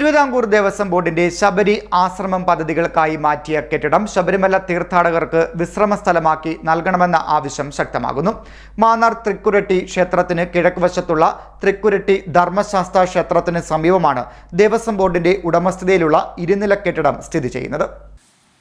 തിരുവിതാംകൂർ ദേവസ്വം ബോർഡിന്റെ ശബരി ആശ്രമം പദ്ധതികൾക്കായി മാറ്റിയ കെട്ടിടം ശബരിമല തീർത്ഥാടകർക്ക് വിശ്രമ സ്ഥലമാക്കി നൽകണമെന്ന ആവശ്യം ശക്തമാകുന്നു. മാന്നാർ തൃക്കുരട്ടി ക്ഷേത്രത്തിന് കിഴക്കുവശത്തുള്ള തൃക്കുരട്ടി ധർമ്മശാസ്ത്ര ക്ഷേത്രത്തിന് സമീപമാണ് ദേവസ്വം ബോർഡിന്റെ ഉടമസ്ഥതയിലുള്ള ഇരുനില കെട്ടിടം സ്ഥിതി ചെയ്യുന്നത്.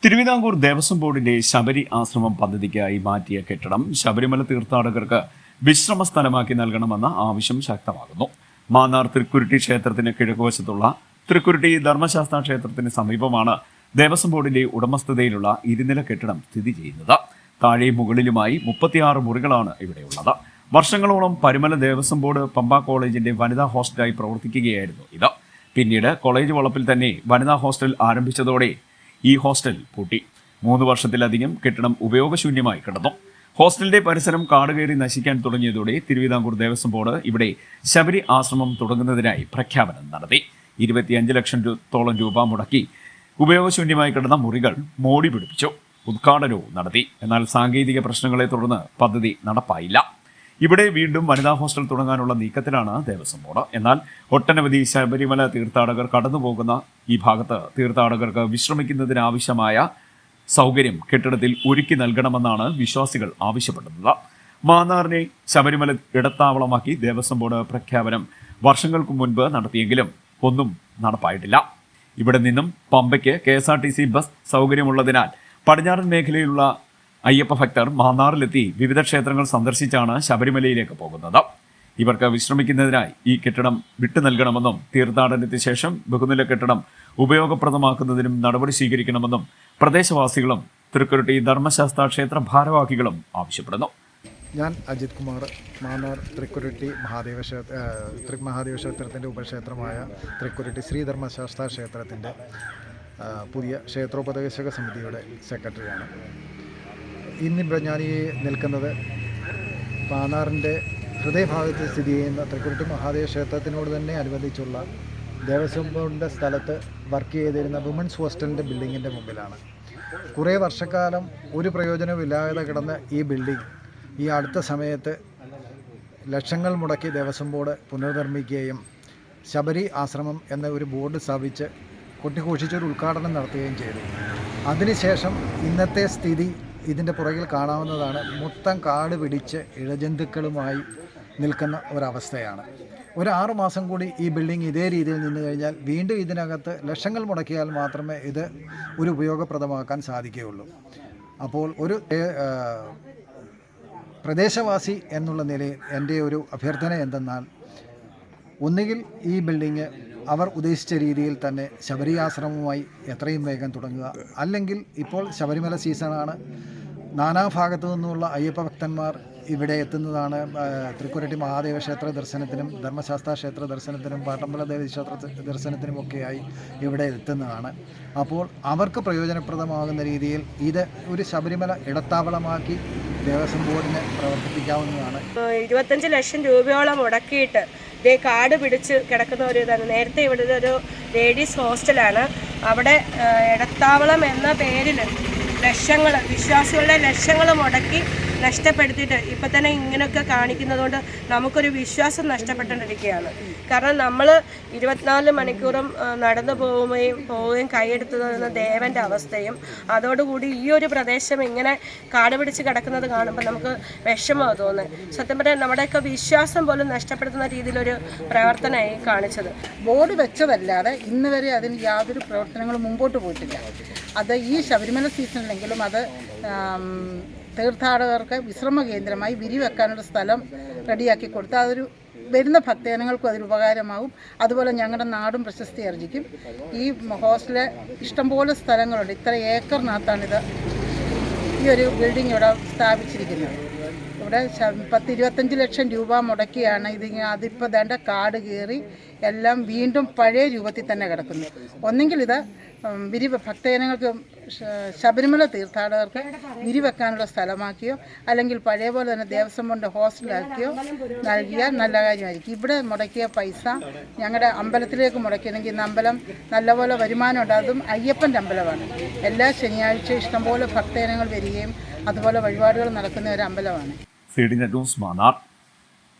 തിരുവിതാംകൂർ ദേവസ്വം ബോർഡിന്റെ ശബരി ആശ്രമം പദ്ധതിക്കായി മാറ്റിയ കെട്ടിടം ശബരിമല തീർത്ഥാടകർക്ക് വിശ്രമ സ്ഥലമാക്കി നൽകണമെന്ന ആവശ്യം ശക്തമാകുന്നു. മാന്നാർ തൃക്കുരുട്ടി ക്ഷേത്രത്തിന് കിഴക്കുവശത്തുള്ള തൃക്കുരുട്ടി ധർമ്മശാസ്ത്ര ക്ഷേത്രത്തിന് സമീപമാണ് ദേവസ്വം ബോർഡിന്റെ ഉടമസ്ഥതയിലുള്ള ഇരുനില കെട്ടിടം സ്ഥിതി ചെയ്യുന്നത്. താഴെയും മുകളിലുമായി മുപ്പത്തിയാറ് മുറികളാണ് ഇവിടെയുള്ളത് വർഷങ്ങളോളം പരുമല ദേവസ്വം ബോർഡ് പമ്പ കോളേജിന്റെ വനിതാ ഹോസ്റ്റലായി പ്രവർത്തിക്കുകയായിരുന്നു ഇത്. പിന്നീട് കോളേജ് വളപ്പിൽ തന്നെ വനിതാ ഹോസ്റ്റൽ ആരംഭിച്ചതോടെ ഈ ഹോസ്റ്റൽ പൂട്ടി. മൂന്ന് വർഷത്തിലധികം കെട്ടിടം ഉപയോഗശൂന്യമായി കിടന്നു. ഹോസ്റ്റലിന്റെ പരിസരം കാടുകയറി നശിക്കാൻ തുടങ്ങിയതോടെ തിരുവിതാംകൂർ ദേവസ്വം ബോർഡ് ഇവിടെ ശബരി ആശ്രമം തുടങ്ങുന്നതിനായി പ്രഖ്യാപനം നടത്തി. ഇരുപത്തിയഞ്ച് ലക്ഷം രൂപത്തോളം രൂപ മുടക്കി ഉപയോഗശൂന്യമായി കിടന്ന മുറികൾ മോടി പിടിപ്പിച്ചു. ഉദ്ഘാടനവും നടത്തി. എന്നാൽ സാങ്കേതിക പ്രശ്നങ്ങളെ തുടർന്ന് പദ്ധതി നടപ്പായില്ല. ഇവിടെ വീണ്ടും വനിതാ ഹോസ്റ്റൽ തുടങ്ങാനുള്ള നീക്കത്തിലാണ് ദേവസ്വം ബോർഡ്. എന്നാൽ ഒട്ടനവധി ശബരിമല തീർത്ഥാടകർ കടന്നുപോകുന്ന ഈ ഭാഗത്ത് തീർത്ഥാടകർക്ക് വിശ്രമിക്കുന്നതിനാവശ്യമായ സൗകര്യം കെട്ടിടത്തിൽ ഒരുക്കി നൽകണമെന്നാണ് വിശ്വാസികൾ ആവശ്യപ്പെടുന്നത്. മാന്നാറിനെ ശബരിമല ഇടത്താവളമാക്കി ദേവസ്വം ബോർഡ് പ്രഖ്യാപനം വർഷങ്ങൾക്ക് മുൻപ് നടത്തിയെങ്കിലും ഒന്നും നടപ്പായിട്ടില്ല. ഇവിടെ നിന്നും പമ്പയ്ക്ക് K S R T C bus സൗകര്യമുള്ളതിനാൽ പടിഞ്ഞാറൻ മേഖലയിലുള്ള അയ്യപ്പ ഭക്തർ മാന്നാറിലെത്തി വിവിധ ക്ഷേത്രങ്ങൾ സന്ദർശിച്ചാണ് ശബരിമലയിലേക്ക് പോകുന്നത്. ഇവർക്ക് വിശ്രമിക്കുന്നതിനായി ഈ കെട്ടിടം വിട്ടു നൽകണമെന്നും തീർത്ഥാടനത്തിന് ശേഷം ബഹുനില കെട്ടിടം ഉപയോഗപ്രദമാക്കുന്നതിനും നടപടി സ്വീകരിക്കണമെന്നും പ്രദേശവാസികളും തൃക്കുരുട്ടി ധർമ്മശാസ്ത്ര ക്ഷേത്ര ഭാരവാഹികളും ആവശ്യപ്പെടുന്നു. ഞാൻ അജിത് കുമാർ മാന്നാർ തൃക്കുരുട്ടി മഹാദേവ ക്ഷേത്ര മഹാദേവ ക്ഷേത്രത്തിന്റെ ഉപക്ഷേത്രമായ തൃക്കുരുട്ടി ശ്രീധർമ്മശാസ്ത്ര ക്ഷേത്രത്തിന്റെ പുതിയ ക്ഷേത്രോപദേശക സമിതിയുടെ സെക്രട്ടറിയാണ്. ഇന്നിപ്പോൾ ഞാൻ ഈ നിൽക്കുന്നത് മാന്നാറിന്റെ ഹൃദയഭാഗത്ത് സ്ഥിതി ചെയ്യുന്ന തൃക്കുരുട്ടി മഹാദേവ ക്ഷേത്രത്തിനോട് തന്നെ അനുബന്ധിച്ചുള്ള ദേവസ്വം ബോർഡിന്റെ സ്ഥലത്ത് വർക്ക് ചെയ്തിരുന്ന വുമൻസ് ഹോസ്റ്റലിന്റെ ബിൽഡിങ്ങിന്റെ മുമ്പിലാണ്. കുറേ വർഷക്കാലം ഒരു പ്രയോജനവും ഇല്ലാതെ കിടന്ന ഈ ബിൽഡിംഗ് ഈ അടുത്ത സമയത്ത് ലക്ഷങ്ങൾ മുടക്കി ദേവസ്വം ബോർഡ് പുനർനിർമ്മിക്കുകയും ശബരി ആശ്രമം എന്ന ഒരു ബോർഡ് സ്ഥാപിച്ച് കൊട്ടിഘോഷിച്ചൊരു ഉദ്ഘാടനം നടത്തുകയും ചെയ്തു. അതിനുശേഷം ഇന്നത്തെ സ്ഥിതി ഇതിന്റെ പുറകിൽ കാണാവുന്നതാണ്. മൊത്തം കാട് പിടിച്ച് ഇഴജന്തുക്കളുമായി നിൽക്കുന്ന ഒരവസ്ഥയാണ്. ഒരു ആറു മാസം കൂടി ഈ ബിൽഡിംഗ് ഇതേ രീതിയിൽ നിന്ന് കഴിഞ്ഞാൽ വീണ്ടും ഇതിനകത്ത് ലക്ഷങ്ങൾ മുടക്കിയാൽ മാത്രമേ ഇത് ഒരു ഉപയോഗപ്രദമാക്കാൻ സാധിക്കുകയുള്ളൂ. അപ്പോൾ ഒരു പ്രദേശവാസി എന്നുള്ള നിലയിൽ എന്റെ ഒരു അഭ്യർത്ഥന എന്തെന്നാൽ ഒന്നുകിൽ ഈ ബിൽഡിങ് അവർ ഉദ്ദേശിച്ച രീതിയിൽ തന്നെ ശബരി ആശ്രമവുമായി എത്രയും വേഗം തുടങ്ങുക. അല്ലെങ്കിൽ ഇപ്പോൾ ശബരിമല സീസണാണ്. നാനാഭാഗത്തു നിന്നുള്ള അയ്യപ്പ ഭക്തന്മാർ ഇവിടെ എത്തുന്നതാണ് തൃക്കുരട്ടി മഹാദേവ ക്ഷേത്ര ദർശനത്തിനും ധർമ്മശാസ്ത്ര ക്ഷേത്ര ദർശനത്തിനും പാട്ടമ്പല ദേവി ക്ഷേത്ര ദർശനത്തിനുമൊക്കെയായി ഇവിടെ എത്തുന്നതാണ്. അപ്പോൾ അവർക്ക് പ്രയോജനപ്രദമാകുന്ന രീതിയിൽ ഇത് ഒരു ശബരിമല ഇടത്താവളമാക്കി ദേവസ്വം ബോർഡിന് പ്രവർത്തിപ്പിക്കാവുന്നതാണ്. ഇരുപത്തഞ്ച് ലക്ഷം രൂപയോളം മുടക്കിയിട്ട് ഇതേ കാട് പിടിച്ച് കിടക്കുന്ന ഒരു ഇതാണ്. നേരത്തെ ഇവിടെ ഒരു ലേഡീസ് ഹോസ്റ്റലാണ്. അവിടെ ഇടത്താവളം എന്ന പേരിൽ ലക്ഷങ്ങൾ വിശ്വാസികളുടെ ലക്ഷങ്ങൾ മുടക്കി നഷ്ടപ്പെടുത്തിയിട്ട് ഇപ്പം തന്നെ ഇങ്ങനെയൊക്കെ കാണിക്കുന്നതുകൊണ്ട് നമുക്കൊരു വിശ്വാസം നഷ്ടപ്പെട്ടുകൊണ്ടിരിക്കുകയാണ്. കാരണം നമ്മൾ ഇരുപത്തിനാല് മണിക്കൂറും നടന്നു പോവുകയും പോവുകയും കൈയെടുത്തു തരുന്ന ദേവന്റെ അവസ്ഥയും അതോടുകൂടി ഈ ഒരു പ്രദേശം ഇങ്ങനെ കാട് പിടിച്ച് കിടക്കുന്നത് കാണുമ്പോൾ നമുക്ക് വിഷമമാണ് തോന്നുന്നത് സത്യം പറഞ്ഞാൽ നമ്മുടെയൊക്കെ വിശ്വാസം പോലും നഷ്ടപ്പെടുത്തുന്ന രീതിയിലൊരു പ്രവർത്തനമായി കാണിച്ചത്. ബോർഡ് വെച്ചതല്ലാതെ ഇന്ന് വരെ അതിന് യാതൊരു പ്രവർത്തനങ്ങളും മുമ്പോട്ട് പോയിട്ടില്ല. അത് ഈ ശബരിമല സീസണിലെങ്കിലും അത് തീർത്ഥാടകർക്ക് വിശ്രമ കേന്ദ്രമായി വിരിവെക്കാനൊരു സ്ഥലം റെഡിയാക്കി കൊടുത്ത് അതൊരു വരുന്ന ഭക്തജനങ്ങൾക്കും അതൊരു ഉപകാരമാവും. അതുപോലെ ഞങ്ങളുടെ നാടും പ്രശസ്തി അർജിക്കും ഈ ഹോസ്റ്റലിൽ ഇഷ്ടംപോലെ സ്ഥലങ്ങളുണ്ട്. ഇത്ര ഏക്കറിനകത്താണിത് ഈ ഒരു ബിൽഡിംഗ് ഇവിടെ സ്ഥാപിച്ചിരിക്കുന്നത്. ഇവിടെ പത്ത് ഇരുപത്തഞ്ച് ലക്ഷം രൂപ മുടക്കിയാണ് ഇത് അതിപ്പോൾ വേണ്ട കാട് കയറി എല്ലാം വീണ്ടും പഴയ രൂപത്തിൽ തന്നെ കിടക്കുന്നു. ഒന്നെങ്കിൽ ഇത് വിരി ഭക്തജനങ്ങൾക്ക് ശബരിമല തീർത്ഥാടകർക്ക് വിരിവെക്കാനുള്ള സ്ഥലമാക്കിയോ അല്ലെങ്കിൽ പഴയ പോലെ തന്നെ ദേവസ്വം കൊണ്ട് ഹോസ്റ്റലാക്കിയോ നൽകിയാൽ നല്ല കാര്യമായിരിക്കും. ഇവിടെ മുടക്കിയ പൈസ ഞങ്ങളുടെ അമ്പലത്തിലേക്ക് മുടക്കിയെങ്കിൽ ഇന്ന് അമ്പലം നല്ലപോലെ വരുമാനമുണ്ട് അതും അയ്യപ്പന്റെ അമ്പലമാണ്. എല്ലാ ശനിയാഴ്ച ഇഷ്ടംപോലെ ഭക്തജനങ്ങൾ വരികയും അതുപോലെ വഴിപാടുകൾ നടക്കുന്ന ഒരു അമ്പലമാണ്. ന്യൂസ് മാന്നാർ.